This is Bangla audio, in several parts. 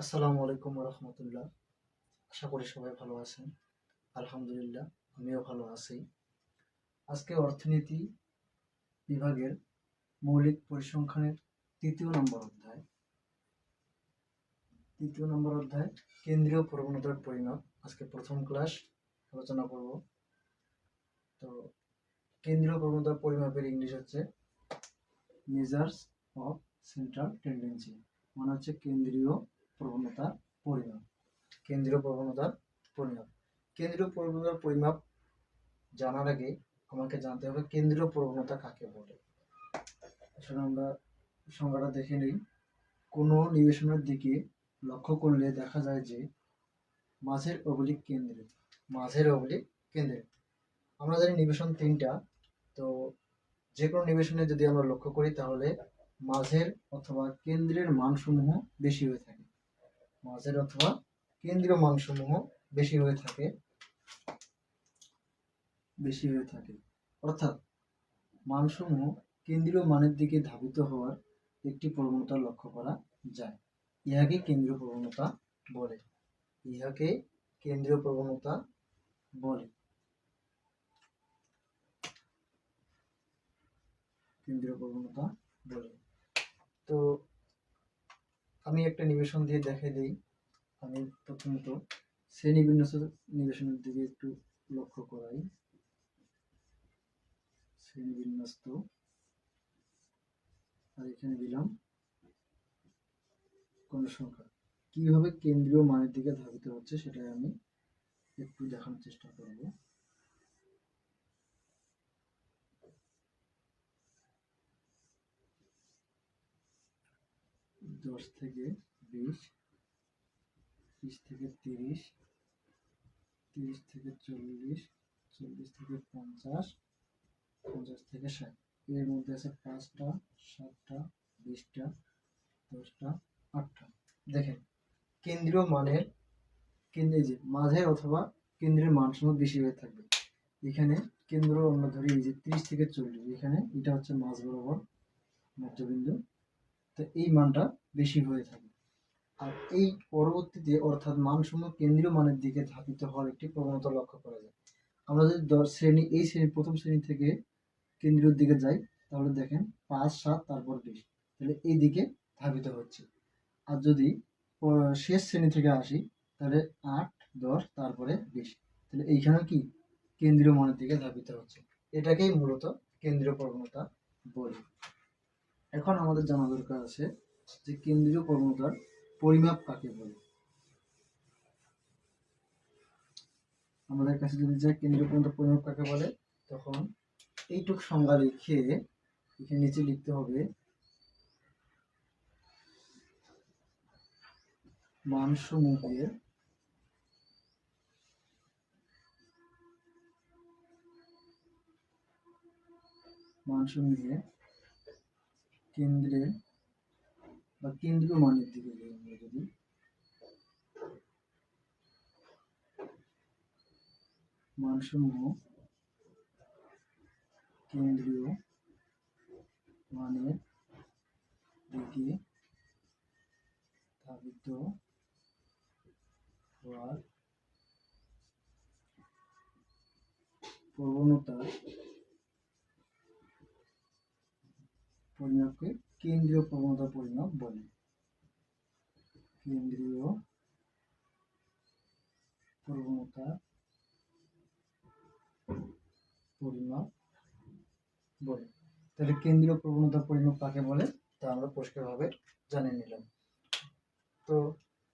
আসসালামু আলাইকুম রহমতুল্লাহ। আশা করি সবাই ভালো আছেন। আলহামদুলিল্লাহ, আমিও ভালো আছি। আজকে অর্থনীতি বিভাগের মৌলিক পরিসংখ্যানের তৃতীয় নম্বর অধ্যায়। তৃতীয় নম্বর অধ্যায়, কেন্দ্রীয় প্রবণতার পরিমাপ। আজকে প্রথম ক্লাস, আলোচনা করব। তো, কেন্দ্রীয় প্রবণতার পরিমাপের ইংলিশ হচ্ছে মেজার্স অফ সেন্ট্রাল টেন্ডেন্সি মানে হচ্ছে কেন্দ্রীয় প্রবণতা, পরিমাপ। কেন্দ্রীয় প্রবণতার পরিমাপ। কেন্দ্রীয় প্রবণতার পরিমাপ জানার আগে আমাকে জানতে হবে কেন্দ্রীয় প্রবণতা কাকে বলে। আসলে আমরা সংজ্ঞাটা দেখে নিই। কোনো নিবেশনের দিকে লক্ষ্য করলে দেখা যায় যে মাঝের অবলিক কেন্দ্রে মাঝের অবলিক কেন্দ্রে আমরা জানি নিবেশন তিনটা, তো যে কোনো নিবেশনে যদি আমরা লক্ষ্য করি তাহলে মাঝের অথবা কেন্দ্রের মানসমূহ বেশি হয়ে থাকে। মাঝের অথবা কেন্দ্রীয় মানসমূহ বেশি হয়ে থাকে। বেশি হয়ে থাকে। অর্থাৎ মানসমূহ কেন্দ্রীয় মানের দিকে ধাবিত হওয়ার একটি প্রবণতা লক্ষ্য করা যায়। ইহাকে কেন্দ্রীয় প্রবণতা বলে। ইহাকে কেন্দ্রীয় প্রবণতা বলে। কেন্দ্রীয় প্রবণতা বলে। তো আমি একটা নিবেশন দিয়ে দেখাই দিই। আমি প্রথমত শ্রেণি বিন্যাস নিবেশনের দিকে একটু লক্ষ্য করাই। শ্রেণি বিন্যস্ত। আর এখানে দিলাম কোন সংখ্যা। কীভাবে কেন্দ্রীয় মানের দিকে ধাবিত হচ্ছে সেটাই আমি একটু দেখানোর চেষ্টা করব। দশ থেকে বিশ বিশ থেকে তিরিশ তিরিশ থেকে চল্লিশ চল্লিশ থেকে পঞ্চাশ পঞ্চাশ থেকে ষাট। এর মধ্যে আছে পাঁচটা, সাতটা, বিশটা, দশটা, আটটা। দেখেন, কেন্দ্রীয় মানের, কেন্দ্রে যে মাঝের অথবা কেন্দ্রের মান সময় বেশি হয়ে থাকবে। এখানে কেন্দ্র আমরা ধরি এই যে তিরিশ থেকে চল্লিশ। এখানে এটা হচ্ছে মাঝ বরাবর মধ্যবিন্দু। তো এই মানটা বেশি হয়ে থাকে। আর এই পরবর্তীতে অর্থাৎ মানসমূহ কেন্দ্রীয় মানের দিকে ধাবিত হওয়ার একটি প্রবণতা লক্ষ্য করা যায়। আমরা যদি দশ শ্রেণি, এই শ্রেণি, প্রথম শ্রেণি থেকে কেন্দ্রীয় দিকে যাই, তাহলে দেখেন পাঁচ, সাত, তারপর বিশ। তাহলে এই দিকে ধাবিত হচ্ছে। আর যদি শেষ শ্রেণি থেকে আসি, তাহলে আট, দশ, তারপরে বিশ। তাহলে এইখানে কি? কেন্দ্রীয় মানের দিকে ধাবিত হচ্ছে। এটাকেই মূলত কেন্দ্রীয় প্রবণতা বলি। এখন আমাদের জানা দরকার আছে যে কেন্দ্রীয় প্রবণতার পরিমাপ কাকে বলে? আমাদের কাছে যদি যায় কেন্দ্রীয় প্রবণতার পরিমাপ কাকে বলে, তখন এইটুক সংজ্ঞা লিখে এখানে নিচে লিখতে হবে মানসমূহের মানসমূহের কেন্দ্রের বা কেন্দ্রীয় মানের দিকে যাই আমরা যদি। মানসমূহ কেন্দ্রীয় মানের দিকে ধাবিত হওয়ার প্রবণতা পরিমাপকে কেন্দ্রীয় প্রবণতা পরিমাপ বলে। কেন্দ্রীয় প্রবণতা পরিমাপ বলে। তাহলে কেন্দ্রীয় প্রবণতা পরিমাপ কাকে বলে? তা আমরা পরিষ্কারভাবে জানিয়ে নিলাম। তো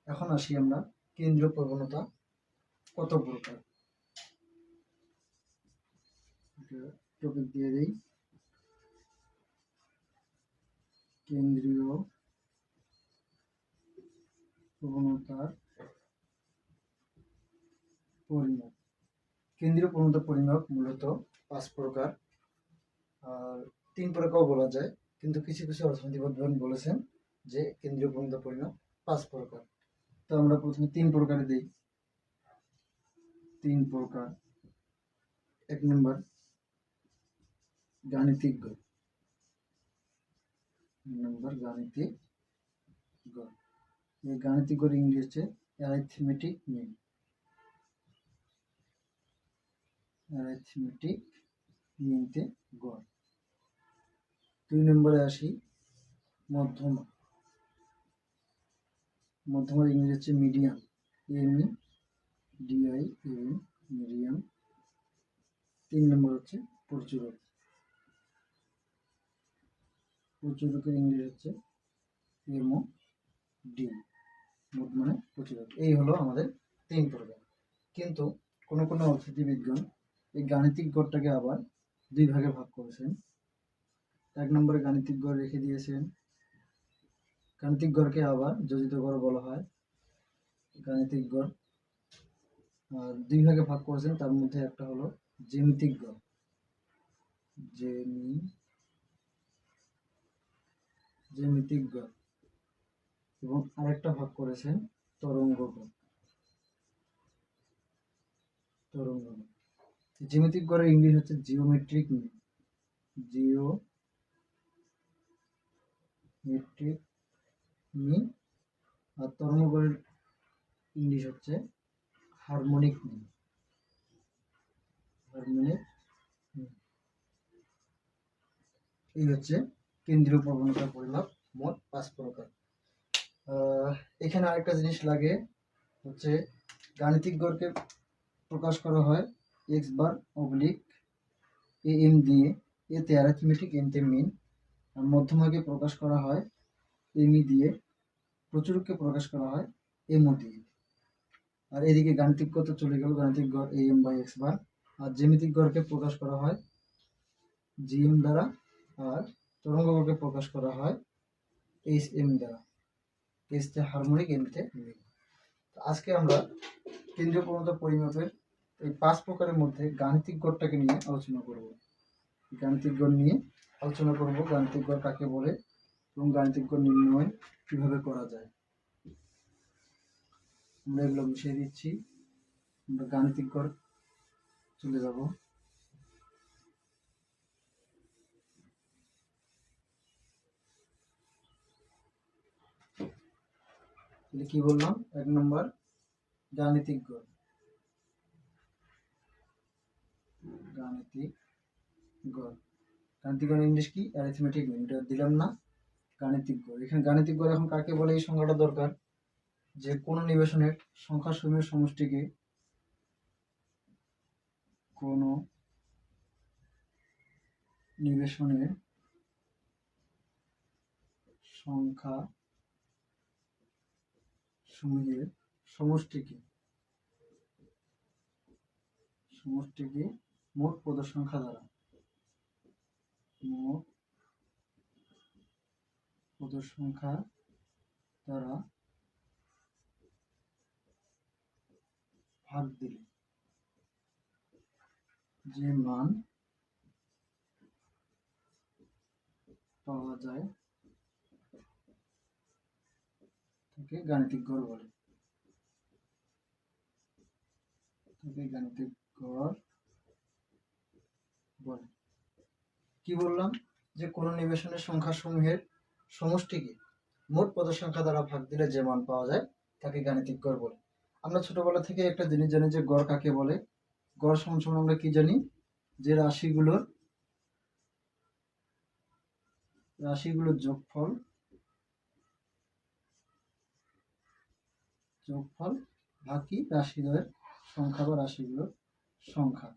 এখন আসি আমরা কেন্দ্রীয় প্রবণতা কত প্রকার? টপিক দিয়ে দিই। কেন্দ্রীয় প্রবণতার পরিমাপ। কেন্দ্রীয় প্রবণতা পরিমাপ মূলত পাঁচ প্রকার। আর তিন প্রকারও বলা যায়, কিন্তু কিছু কিছু অর্থনীতিবিদগণ বলেছেন যে কেন্দ্রীয় প্রবণতা পরিমাপ পাঁচ প্রকার। তো আমরা প্রথমে তিন প্রকারে দিই। তিন প্রকার। এক নম্বর, গাণিতিক গড় নম্বর গাণিতিক গড়। এই গাণিতিক গড় ইংরেজি হচ্ছে অ্যারিথমেটিক মিন অ্যারিথমেটিক মিনতে গড়। দুই নম্বরে আসি মধ্যমা। মধ্যমার ইংরেজি হচ্ছে medium M D I M medium তিন নম্বর হচ্ছে প্রচুরক। প্রচুরকের ইংরেজি হচ্ছে এমও ডি মোট মানে প্রচুরক এই হলো আমাদের তিন প্রকার কিন্তু কোনো কোনো অর্থনীতিবিদগণ এই গাণিতিক গড়টাকে আবার দুই ভাগে ভাগ করেছেন। এক নম্বরে গাণিতিক গড় রেখে দিয়েছেন। গাণিতিক গড়কে আবার যোজিত গড় বলা হয়। গাণিতিক গড়, আর দুই ভাগে ভাগ করেছেন। তার মধ্যে একটা হলো জ্যামিতিক গড়। জেমি জ্যামিতিক গড় এবং আরেকটা ভাগ করেছেন তরঙ্গ গড় তরঙ্গ গড় জ্যামিতিক গড়ের ইংলিশ হচ্ছে জিওমেট্রিক জিও মেট্রিক মিন আর তরঙ্গ গড়ের ইংলিশ হচ্ছে হারমোনিক মিন হারমোনিক মিন এই হচ্ছে কেন্দ্রীয় প্রবণতা পরিমাপ মোট পাঁচ প্রকার। এখানে আরেকটা জিনিস লাগে, হচ্ছে গাণিতিক গড়কে প্রকাশ করা হয় X bar oblique A M দিয়ে। এতে অ্যারিথমেটিক এমতে মিন আর মধ্যমাকে প্রকাশ করা হয় এমই দিয়ে। প্রচুরকে প্রকাশ করা হয় এমও দিয়ে। আর এদিকে গাণিতিক গড় তো চলে গেল, গাণিতিক গড় A M by X bar আর জ্যামিতিক গড়কে প্রকাশ করা হয় জিএম দ্বারা। আর তরঙ্গ গড়কে প্রকাশ করা হয় এইচ এম দ্বারা। এইচতে হারমোনিক এমতে আজকে আমরা কেন্দ্রীয় প্রবণতা পরিমাপের এই পাঁচ প্রকারের মধ্যে গাণিতিক গড়টাকে নিয়ে আলোচনা করব। গাণিতিক গড় নিয়ে আলোচনা করব। গাণিতিক গড় কাকে বলে এবং গাণিতিক গড় নির্ণয় কীভাবে করা যায়। আমরা এগুলো মিশিয়ে দিচ্ছি। আমরা গাণিতিক গড় চলে যাব। তাহলে কি বললাম? এক নম্বর গাণিতিক গড়। গাণিতিক গড়। গাণিতিক গড় ইংলিশ কি? অ্যারিথমেটিক এটা দিলাম না। গাণিতিক গড়। এখানে গাণিতিক গড় এখন কাকে বলে? এই সংখ্যাটা দরকার। যে কোন নিবেশনের সংখ্যা সমূহের সমষ্টিকে কোন নিবেশনের সংখ্যা সমূহের সমষ্টিকে সমষ্টিকে মোট পদের সংখ্যা দ্বারা। মোট পদের সংখ্যা দ্বারা ভাগ দিলে যে মান পাওয়া যায় তাকে গাণিতিক গড় বলে। তাকে গাণিতিক গড় বলে। কি বললাম? যে কোন নিবেশনের সংখ্যা সমূহের সমষ্টিকে মোট পদের সংখ্যা দ্বারা ভাগ দিলে যে মান পাওয়া যায়, তাকে গাণিতিক গড় বলে। আমরা ছোটবেলা থেকে একটা জিনিস জানি যে গড় কাকে বলে? গড় সমান সমান আমরা কি জানি? যে রাশিগুলোর রাশিগুলোর যোগফল যোগফল বাকি রাশিদ্বয়ের সংখ্যা বা রাশিগুলোর সংখ্যা।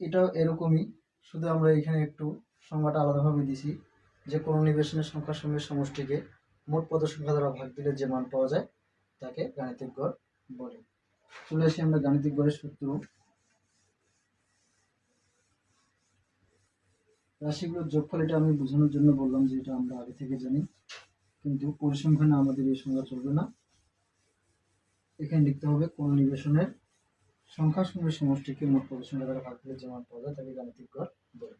এটাও এরকমই, শুধু আমরা এখানে একটু সংখ্যাটা আলাদাভাবে দিছি যে কোনো নিবেশনের সংখ্যা সমূহের সমষ্টিকে মোট পদ সংখ্যা দ্বারা ভাগ দিলে যে মান পাওয়া যায় তাকে গাণিতিক গড় বলে। চলে আসি আমরা গাণিতিক গড়ের সূত্র রাশিগুলোর যোগফল এটা আমি বোঝানোর জন্য বললাম যে এটা আমরা আগে থেকে জানি। কিন্তু পরিসংখ্যানে আমাদের এই সংখ্যা চলবে না। এখানে লিখতে হবে কোন নিবেশনের সংখ্যা সঙ্গে সমষ্টিকে মোট পরিসংখ্যা দ্বারা ভাগ দিলে যে মান পাওয়া তাকে গাণিতিক গড় বলে।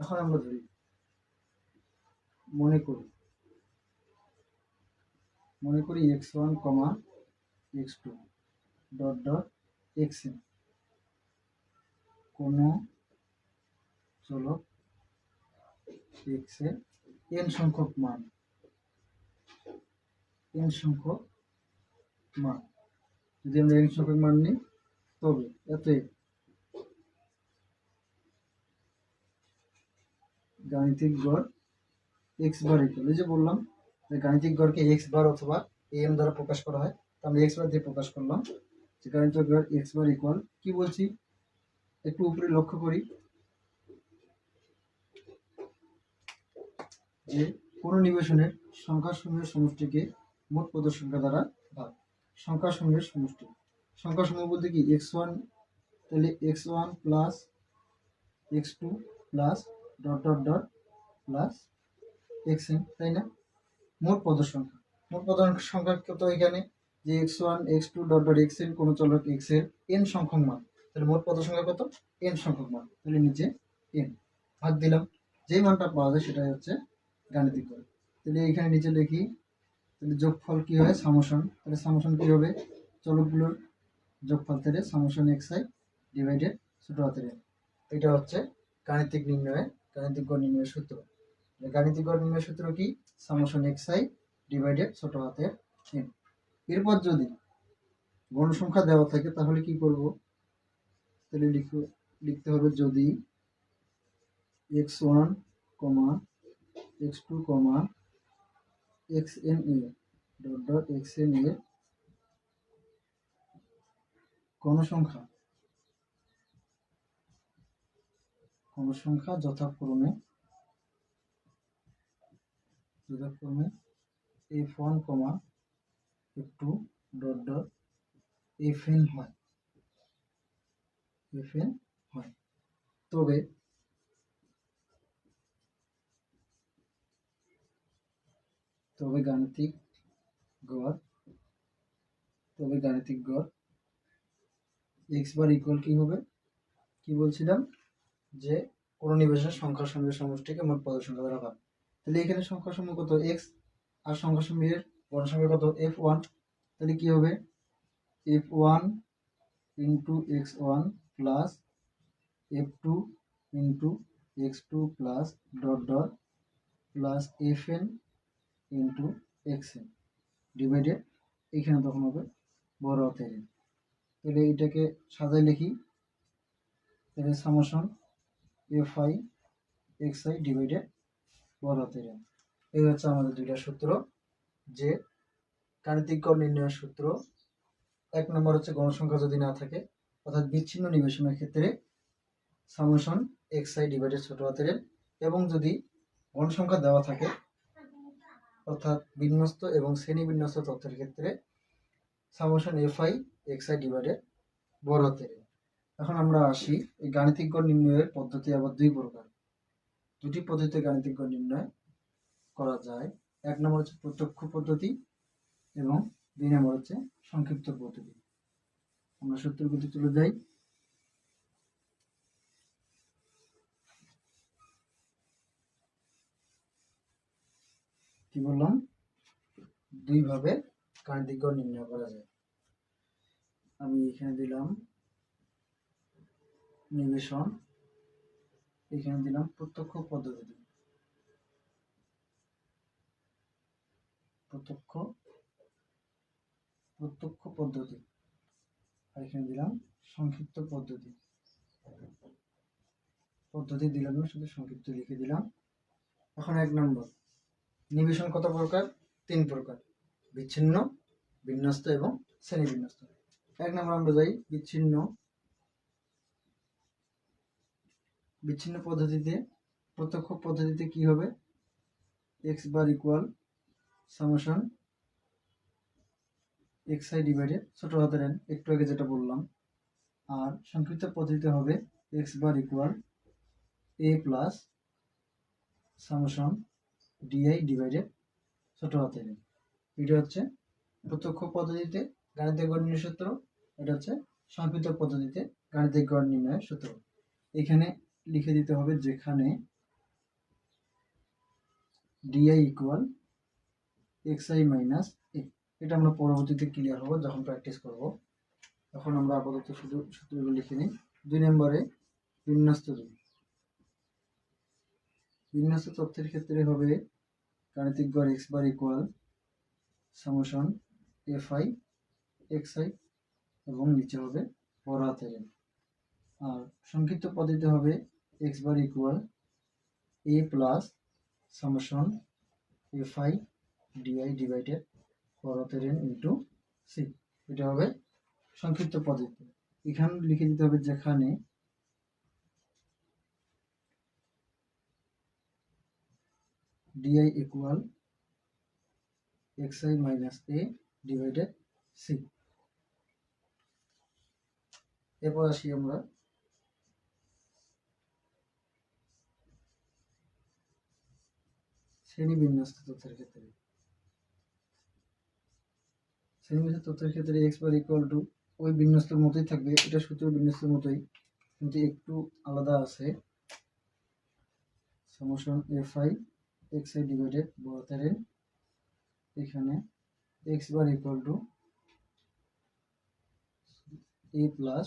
এখন আমরা ধরি, মনে করি মনে করি X one comma X two dot dot X N কোনো চলক এক্সের এন সংখ্যক মান। এন সংখ্যক মান। যদি আমরা এন সংখ্যক মান নিই, তবে এত গাণিতিক গড় এক্স বার ইকুয়াল এই যে বললাম, যে গাণিতিক গড়কে এক্স বার অথবা এম দ্বারা প্রকাশ করা হয়, তো আমরা এক্স বার দিয়ে প্রকাশ করলাম। যে গাণিতিক গড় এক্স বার ইকুয়াল কি বলছি? একটু উপরে লক্ষ্য করি। যে কোনো নিবেশনের সংখ্যা সমূহের সমষ্টিকে মোট পদ সংখ্যা দ্বারা ভাগ। সংখ্যা সমূহের সমষ্টি। সংখ্যা সমূহ বলতে কি? এক্স ওয়ান, তাহলে X one plus X two plus dot dot dot plus X N, তাই না? মোট পদ সংখ্যা। মোট পদ সংখ্যা কত এখানে? যে X one, X two dot dot X N কোনো চলক এক্সের এন সংখ্যক মান। তাহলে মোট পদ সংখ্যা কত? এন সংখ্যক মান। তাহলে নিচে এন। ভাগ দিলাম। যেই মানটা পাওয়া যায় সেটাই হচ্ছে গাণিতিক গড় তাহলে এখানে নিচে লিখি, তাহলে যোগফল কি হয় সামোশন তাহলে সামোশন কি হবে? চলকগুলোর যোগফল থেকে সামোশন এক্স আই ডিভাইডেড ছোট হাতের। এটা হচ্ছে গাণিতিক নির্ণয়ের, গাণিতিক গড় নির্ণয়ের সূত্র। গাণিতিক গড় নির্ণয়ের সূত্র কি? সামোশন এক্স আই ডিভাইডেড ছোট হাতের n। এরপর যদি গণসংখ্যা দেওয়া থাকে, তাহলে কি করব? তাহলে লিখো লিখতে হবে যদি X one comma X two comma X N এ ডট ডট এক্স এন এ গণসংখ্যা গণসংখ্যা যথাক্রমে যথাক্রমে F one comma F two dot dot F N হয়। এফ এন হয়। তবে তবে গাণিতিক গড়, তবে গাণিতিক গড় এক্স বার ইকুয়াল কি হবে? কি বলছিলাম? যে কোনো নিবেশের সংখ্যার সঙ্গে সমষ্টিকে মোট পদ সংখ্যা দ্বারা ভাগ। তাহলে এখানে সংখ্যার সমূহ কত? এক্স আর সংখ্যা সমূহের বর্ণ সংখ্যা কত? এফ ওয়ান তাহলে কি হবে? F one into X one plus F two into X two plus dot dot plus F N into X N divided এখানে তখন হবে বড় হাতের। তাহলে এটাকে সাজাই লিখি তাহলে summation F I X I divided বড় হাতের। এই হচ্ছে আমাদের দুইটা সূত্র যে গাণিতিক নির্ণয়ের সূত্র এক নম্বর হচ্ছে গণসংখ্যা যদি না থাকে, অর্থাৎ বিচ্ছিন্ন নিবেশনের ক্ষেত্রে সামোশন এক্স আই ডিভাইডেড ছোট হাতের এবং যদি গণসংখ্যা দেওয়া থাকে অর্থাৎ বিন্যস্ত এবং শ্রেণি বিন্যস্ত তথ্যের ক্ষেত্রে সামোশন এক্স আই ডিভাইডেড বড় হাতের এখন আমরা আসি এই গাণিতিক গড় নির্ণয়ের পদ্ধতি আবার দুই প্রকার। দুটি পদ্ধতিতে গাণিতিক গড় নির্ণয় করা যায়। এক নম্বর হচ্ছে প্রত্যক্ষ পদ্ধতি এবং দুই নম্বর হচ্ছে সংক্ষিপ্ত পদ্ধতি। আমরা সূত্রের প্রতি চলে যাই কি বললাম দুইভাবে গাণিতিক গড় নির্ণয় করা যায়। আমি এখানে দিলাম নিবেশন, এখানে দিলাম প্রত্যক্ষ পদ্ধতি। প্রত্যক্ষ প্রত্যক্ষ পদ্ধতি। আর এখানে দিলাম সংক্ষিপ্ত পদ্ধতি। পদ্ধতি দিলাম শুধু সংক্ষিপ্ত লিখে দিলাম। এখন এক নম্বর। নিবেশন কত প্রকার? তিন প্রকার। বিচ্ছিন্ন, বিন্যস্ত এবং শ্রেণি বিন্যস্ত এক নম্বর আমরা যাই, বিচ্ছিন্ন। বিচ্ছিন্ন পদ্ধতিতে, প্রত্যক্ষ পদ্ধতিতে কি হবে? X bar equal summation X I divided ছোট হাতের n, একটু আগে যেটা বললাম। আর সংক্ষিপ্ত পদ্ধতিতে হবে X bar equal A plus summation D I divided ছোট হাতের এটা হচ্ছে প্রত্যক্ষ পদ্ধতিতে গাণিতিক গড় নির্ণয়ের সূত্র, এটা হচ্ছে সংক্ষিপ্ত পদ্ধতিতে গাণিতিক গড় নির্ণয়ের সূত্র। এখানে লিখে দিতে হবে যেখানে D I equal X I minus এটা আমরা পরবর্তীতে ক্লিয়ার হব যখন প্র্যাকটিস করব। এখন আমরা আপাতত শুধু সূত্রগুলো লিখে নিই। দুই নম্বরে বিন্যস্ত দুই বিন্যস্ত তথ্যের ক্ষেত্রে হবে গাণিতিক গড় X bar equal summation F I X I এবং নিচে হবে বড় হাতের। আর সংক্ষিপ্ত পদ্ধতি হবে X bar equal A plus summation F I D I divided বড় ইন্টু সি এটা হবে সংক্ষিপ্ত পদ্ধতি এখানে লিখে দিতে হবে যেখানে equal X I minus A divided C এরপর আসি আমরা শ্রেণি বিন্যস্ত তথ্যের ক্ষেত্রে। শ্রেণি তথ্যের ক্ষেত্রে এক্স বার ইকুয়াল টু ওই বিন্যস্তের মতোই থাকবে, এটা সূত্র বিন্যস্তের মতোই, কিন্তু একটু আলাদা আছে। Summation F I X I divided বড়তার N এখানে X bar equal to A plus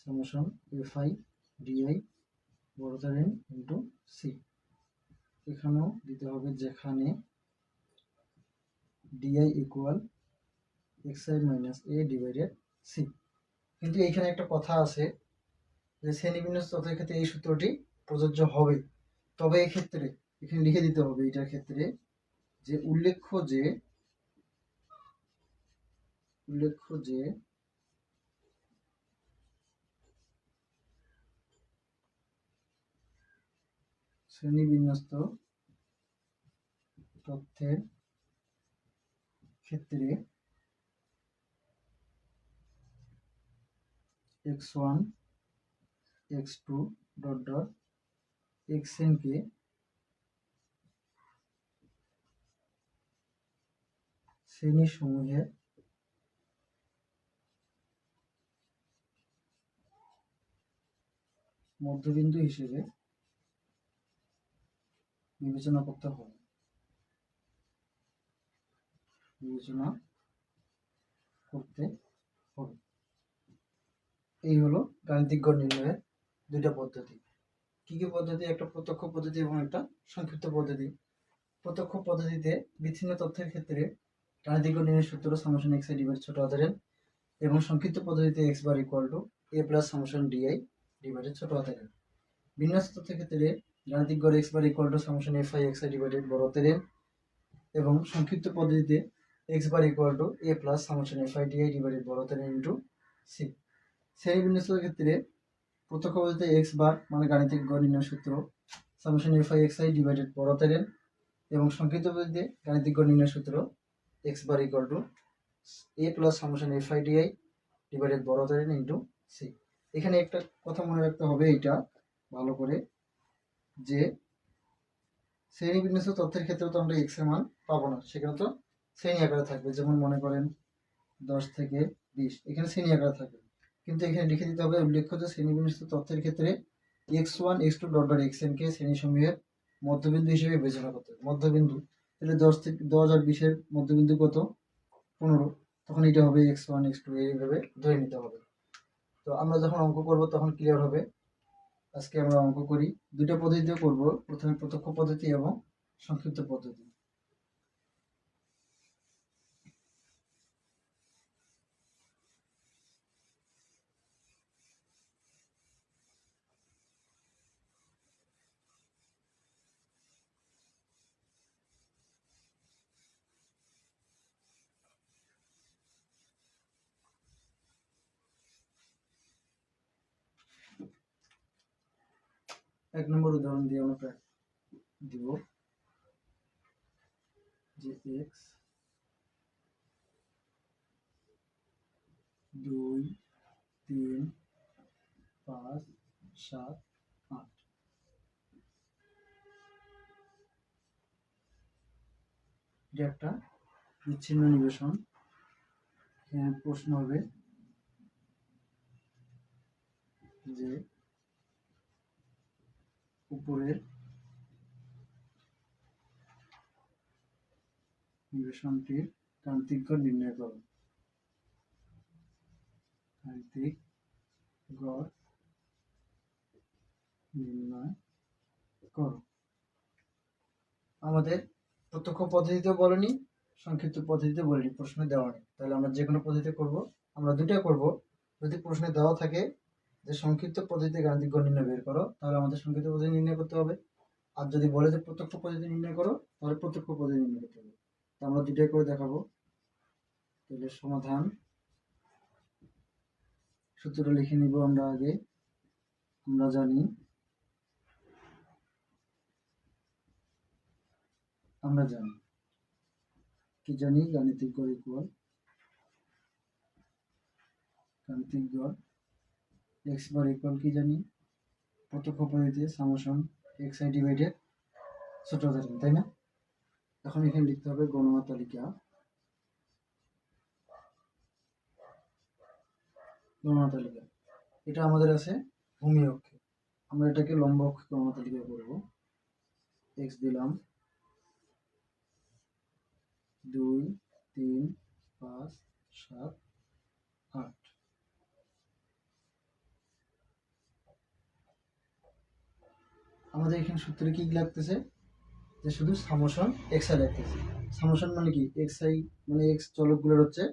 summation F I D I বড়তার N into C এখানেও দিতে হবে যেখানে D I equal X I minus A divided C কিন্তু এইখানে একটা কথা আছে যে শ্রেণীবিন্যাস তথ্যের ক্ষেত্রে এই সূত্রটি প্রযোজ্য হবে। তবে এক্ষেত্রে এখানে লিখে দিতে হবে এটার ক্ষেত্রে যে উল্লেখ্য যে উল্লেখ্য যে শ্রেণীবিন্যস্ত তথ্যের ক্ষেত্রে X one, X two, dot dot, X NK শ্রেণি সমূহের মধ্যবিন্দু হিসেবে বিবেচনা করতে হবে। বিবেচনা করতে হবে। এই হলো গাণিতিক গড় নির্ণয়ের দুইটা পদ্ধতি। কি কি পদ্ধতি? একটা প্রত্যক্ষ পদ্ধতি এবং একটা সংক্ষিপ্ত পদ্ধতি। প্রত্যক্ষ পদ্ধতিতে বিচ্ছিন্ন তথ্যের ক্ষেত্রে গড় নির্ণয়ের সূত্র সামোশন এক্স আই ডিভাইড ছোট হাতের এবং সংক্ষিপ্ত পদ্ধতিতে X bar equal to A plus summation D I divided ছোট n বিন্যাস ক্ষেত্রে গাণিতিক গড় X bar equal to summation F I X I divided বড় হাতের এবং সংক্ষিপ্ত পদ্ধতিতে X bar equal to A plus summation F I D I divided বড় হাতের ইন্টু সি শ্রেণি বিন্যাসের ক্ষেত্রে প্রত্যক্ষ পদ্ধতিতে এক্স বার মানে গাণিতিক গড় নির্ণয় সূত্র summation F I X I divided বড় হাতের এবং সংক্ষিপ্ত পদ্ধতিতে গাণিতিক গড় নির্ণয় সূত্র X bar equal to A plus summation F I D I divided বড় n ইন্টু সি এখানে একটা কথা মনে রাখতে হবে এইটা, ভালো করে, যে শ্রেণি বিন্যাস তথ্যের ক্ষেত্রে তো আমরা এক্সের মান পাবো না, সেখানে তো শ্রেণি আকারে থাকবে, যেমন মনে করেন দশ থেকে বিশ, এখানে শ্রেণি আকারে থাকবে। কিন্তু এখানে লিখে দিতে হবে উল্লেখ্য যে শ্রেণি তথ্যের ক্ষেত্রে X one X two dot dot X N কে শ্রেণি সমূহের মধ্যবিন্দু হিসেবে বিবেচনা করতে হবে, মধ্যবিন্দু। তাহলে দশ থেকে, দশ আর বিশের মধ্যবিন্দু কত? পনেরো। তখন এটা হবে এক্স ওয়ান এক্স টু এইভাবে ধরে নিতে হবে। তো আমরা যখন অঙ্ক করব তখন ক্লিয়ার হবে। আজকে আমরা অঙ্ক করি। দুটো পদ্ধতিতে করব। প্রথমে প্রত্যক্ষ পদ্ধতি এবং সংক্ষিপ্ত পদ্ধতি। এক নম্বর উদাহরণ দিয়ে আমরা দিব। যে এক্স দুই, তিন, পাঁচ, সাত, আট। এটা একটা বিচ্ছিন্ন নিবেশন। এখানে প্রশ্ন হবে যে উপরের নিবেশনটির গাণিতিক গড় নির্ণয় করো। গাণিতিক গড় নির্ণয় করো। আমাদের প্রত্যক্ষ পদ্ধতিতে বলেনি, সংক্ষিপ্ত পদ্ধতিতে বলিনি, প্রশ্নে দেওয়া নেই তাহলে আমরা যে কোনো পদ্ধতিতে করব, আমরা দুটা করব। যদি প্রশ্নে দেওয়া থাকে যে সংক্ষিপ্ত পদ্ধতিতে গাণিতিক গড় নির্ণয় বের করো, তাহলে আমাদের সংক্ষিপ্ত পদ্ধতি নির্ণয় করতে হবে। আর যদি বলে যে প্রত্যক্ষ পদ্ধতি নির্ণয় করো, তাহলে প্রত্যক্ষ পদ্ধতি নির্ণয় করতে হবে। তো আমরা দুটাই করে দেখাবো। তাহলে সমাধান, সূত্রটা লিখে নিব আমরা আগে। আমরা জানি আমরা জানি। কি জানি? গাণিতিক গড় ইকুয়াল গাণিতিক গড় এক্স বার ইকুয়াল কি জানি? প্রত্যক্ষ পদ্ধতিতে সামোশন এক্স আই ডিভাইডেড ছোট হাতের তাই না? এখন এখানে লিখতে হবে গণনা তালিকা গণনা তালিকা এটা আমাদের আছে ভূমি অক্ষে। আমরা এটাকে লম্ব অক্ষে গণনা তালিকা করব। এক্স দিলাম দুই, তিন, পাঁচ, সাত, আট। আমাদের এখানে সূত্রে কি লাগতেছে? যে শুধু সামোশন এক্স আই লাগতেছে। সামোশন মানে কি? এক্স আই মানে এক্স চলকগুলোর হচ্ছে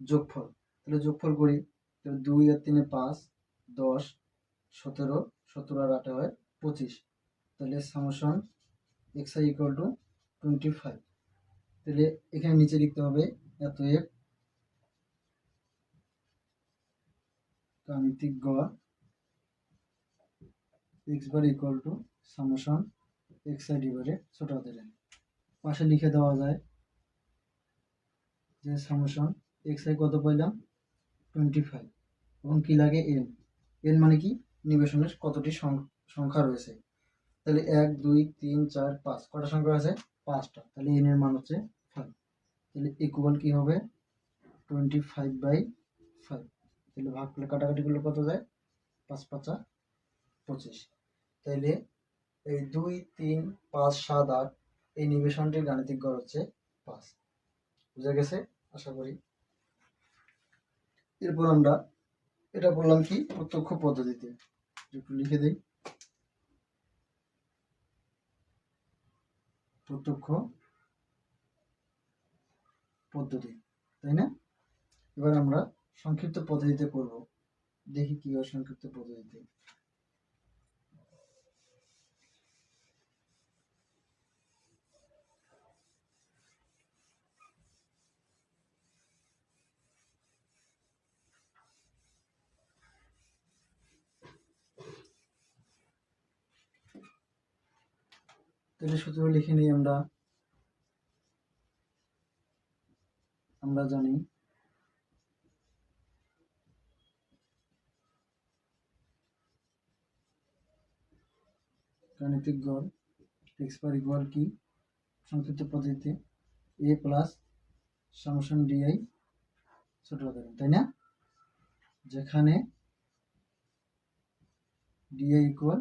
যোগফল। তাহলে যোগফল করি, তাহলে দুই আর তিনে পাঁচ, দশ, সতেরো সতেরো আর আটে হয় পঁচিশ। তাহলে summation X I equal to twenty five তাহলে এখানে নিচে লিখতে হবে এত এফ গাণিতিক গড় X bar equal to summation X I divided ছোট হাতের। পাশে লিখে দেওয়া যায় যে সামোশন এক্স আই কত পাইলাম? টোয়েন্টি ফাইভ এবং কি লাগে? এন এন মানে কি? নিবেশনের কতটি সংখ্যা রয়েছে? তাহলে এক, দুই, তিন, চার, পাঁচ। কটা সংখ্যা আছে? পাঁচটা। তাহলে এন এর মান হচ্ছে ফাইভ তাহলে ইকুয়াল কি হবে? টোয়েন্টি ফাইভ বাই ফাইভ তাহলে ভাগ করলে কাটাকাটি করলে কত যায়? পাঁচ পাঁচা পঁচিশ। তাইলে এই দুই, তিন, পাঁচ, সাত, আট এই নিবেশনটির গাণিতিক গড় হচ্ছে পাঁচ। বুঝা গেছে? আশা করি। এরপর আমরা এটা বললাম কি? প্রত্যক্ষ পদ্ধতিতে। একটু লিখে দিই। প্রত্যক্ষ পদ্ধতি, তাই না? এবার আমরা সংক্ষিপ্ত পদ্ধতিতে করব। দেখি কি হয় সংক্ষিপ্ত পদ্ধতিতে তাহলে সূত্র লিখে নিই আমরা। আমরা জানি। গাণিতিক গড় এক্স বার ইকুয়াল কি? সংক্ষিপ্ত পদ্ধতিতে এ প্লাস সামসন ডিআই ছোট হাতের তাই না? যেখানে D I equal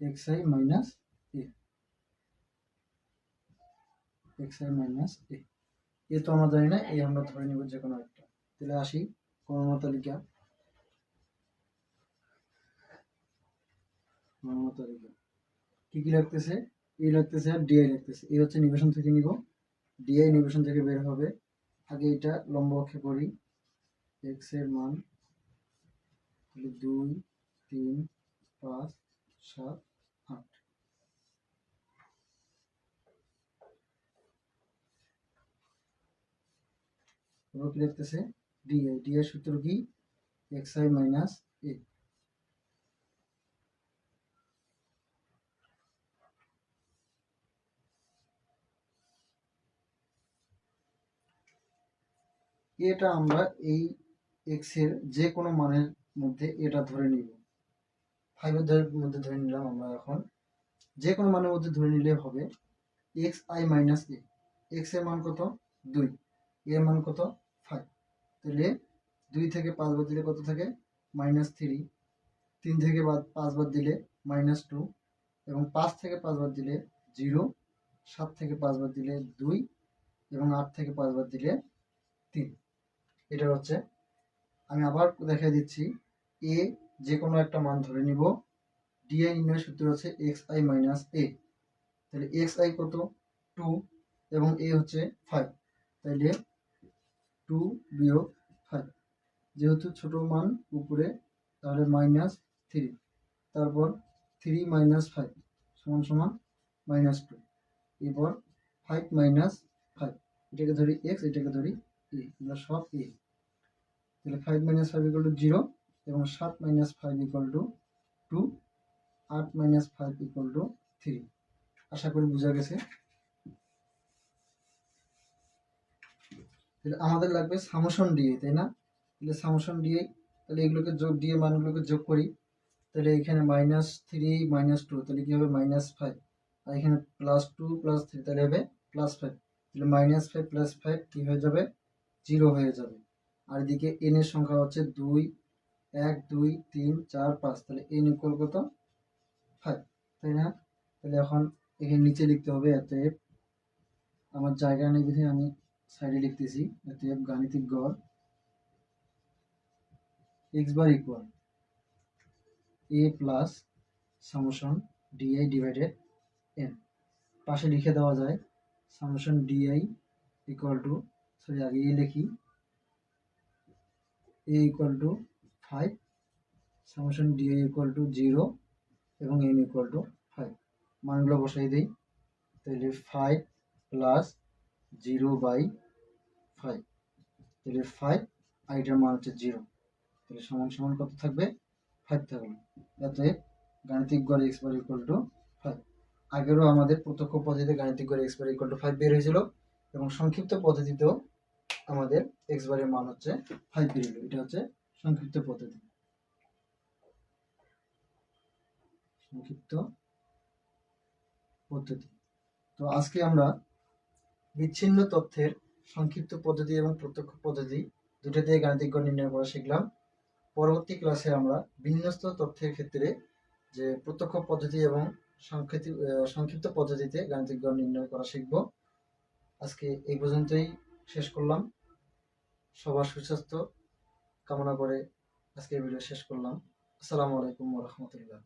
X I minus A X minus A এ তো আমরা জানি না, এই আমরা ধরে নেব যে কোনো একটা। তাহলে আসি গণনা তালিকা কি কি লাগতেছে? এ লাগতেছে আর ডিআই লাগতেছে। এই হচ্ছে নিবেশন থেকে নিব। ডিআই নিবেশন থেকে বের হবে। আগে এটা লম্ব অক্ষে করি। এক্সের মান দুই, তিন, পাঁচ, সাত আট এবার কি লিখতেছে ডিআই ডিআই সূত্র কি? এক্স আই মাইনাস এ এটা আমরা এই এক্সের যে কোনো মানের মধ্যে এটা ধরে নিব। ফাইভের মধ্যে ধরে নিলাম আমরা এখন। যে কোনো মানের মধ্যে ধরে নিলে হবে এক্স আই মাইনাস এ এক্সের মান কত? দুই। এর মান কত? তাহলে দুই থেকে পাঁচ বাদ দিলে কত থাকে? মাইনাস থ্রি তিন থেকে পাঁচ বাদ দিলে মাইনাস টু এবং পাঁচ থেকে পাঁচ বাদ দিলে জিরো সাত থেকে পাঁচ বাদ দিলে দুই এবং আট থেকে পাঁচ বাদ দিলে তিন। এটা হচ্ছে, আমি আবার দেখাই দিচ্ছি এ যে কোনো একটা মান ধরে নিব। ডিআই নির্ণয়ের সূত্র হচ্ছে এক্স আই মাইনাস এ তাহলে এক্স আই কত? টু এবং এ হচ্ছে ফাইভ তাইলে টু বিয়োগ ফাইভ যেহেতু ছোট মান উপরে, তাহলে মাইনাস থ্রি তারপর থ্রি মাইনাস ফাইভ সমান সমান মাইনাস টু এরপর ফাইভ মাইনাস ফাইভ এটাকে ধরি এক্স এটাকে ধরি এ এগুলো সব এ তাহলে five minus five equal to zero এবং সাত minus five equal to two আট minus five equal to three আশা করি বোঝা গেছে। তাহলে আমাদের লাগবে সামোশন ডিএ তাই না? তাহলে সামোশন ডিএ তাহলে এগুলোকে যোগ দিয়ে মানগুলোকে যোগ করি। তাহলে এখানে মাইনাস থ্রি মাইনাস টু তাহলে কি হবে? মাইনাস ফাইভ আর এখানে প্লাস টু প্লাস থ্রি তাহলে হবে প্লাস ফাইভ তাহলে মাইনাস ফাইভ প্লাস ফাইভ কি হয়ে যাবে? জিরো হয়ে যাবে। আর এদিকে এন এর সংখ্যা হচ্ছে দুই, এক, দুই, তিন, চার, পাঁচ। তাহলে এন ইকুয়াল কত? ফাইভ তাই না? তাহলে এখন এখানে নিচে লিখতে হবে অতএব আমার জায়গা নেই বিধে আমি সাইডে লিখতেছি অতএব গাণিতিক গড় X bar equal A plus summation D I divided N পাশে লিখে দেওয়া যায় summation D I equal to sorry আগে এ লিখি A equal to five summation D I equal to zero এবং এন ইকুয়াল টু ফাইভ মানগুলো বসাই দিই, তাহলে five plus zero by five. তাহলে ফাইভ আর মান হচ্ছে জিরো। তাহলে সমান সমান কত থাকবে? ফাইভ থাকল অতএব গাণিতিক গড় এক্স ইকুয়াল টু ফাইভ আগেরও আমাদের প্রত্যক্ষ পদ্ধতিতে গাণিতিক গড় X bar equal to five বের হয়েছিল এবং সংক্ষিপ্ত পদ্ধতিতেও আমাদের এক্স বারের মান হচ্ছে ফাইভ বেরিয়েছিল এটা হচ্ছে সংক্ষিপ্ত পদ্ধতি। সংক্ষিপ্ত পদ্ধতি। তো আজকে আমরা বিচ্ছিন্ন তথ্যের সংক্ষিপ্ত পদ্ধতি এবং প্রত্যক্ষ পদ্ধতি দুটো দিয়ে গাণিতিক গড় নির্ণয় করা শিখলাম। পরবর্তী ক্লাসে আমরা বিন্যস্ত তথ্যের ক্ষেত্রে যে প্রত্যক্ষ পদ্ধতি এবং সংক্ষিপ্ত সংক্ষিপ্ত পদ্ধতিতে গাণিতিক গড় নির্ণয় করা শিখব। আজকে এই পর্যন্তই শেষ করলাম। সবার সুস্বাস্থ্য কামনা করে আজকের ভিডিও শেষ করলাম। আসসালামু আলাইকুম রহমতুল্লাহ।